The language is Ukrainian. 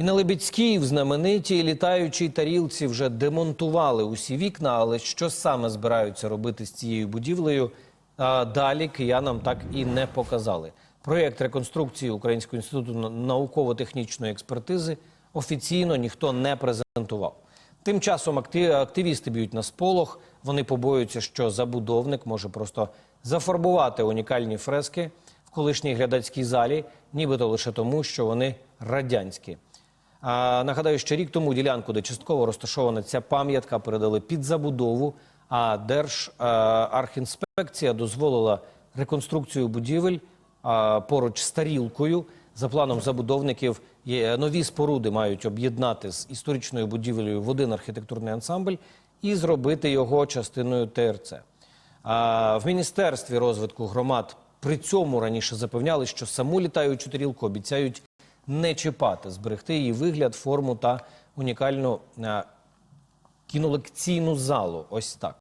І на Лебідській в знаменитій літаючій тарілці вже демонтували усі вікна, але що саме збираються робити з цією будівлею, далі киянам так і не показали. Проєкт реконструкції Українського інституту науково-технічної експертизи офіційно ніхто не презентував. Тим часом акти- активісти б'ють на сполох. Вони побоюються, що забудовник може просто зафарбувати унікальні фрески в колишній глядацькій залі, нібито лише тому, що вони радянські. А, нагадаю, що рік тому ділянку, де частково розташована ця пам'ятка, передали під забудову. А Держархінспекція дозволила реконструкцію будівель а, поруч з тарілкою. За планом забудовників є нові споруди мають об'єднати з історичною будівлею в один архітектурний ансамбль і зробити його частиною ТРЦ. А в міністерстві розвитку громад при цьому раніше запевняли, що саму літаючу тарілку обіцяють не чіпати, зберегти її вигляд, форму та унікальну а, кінолекційну залу. Ось так.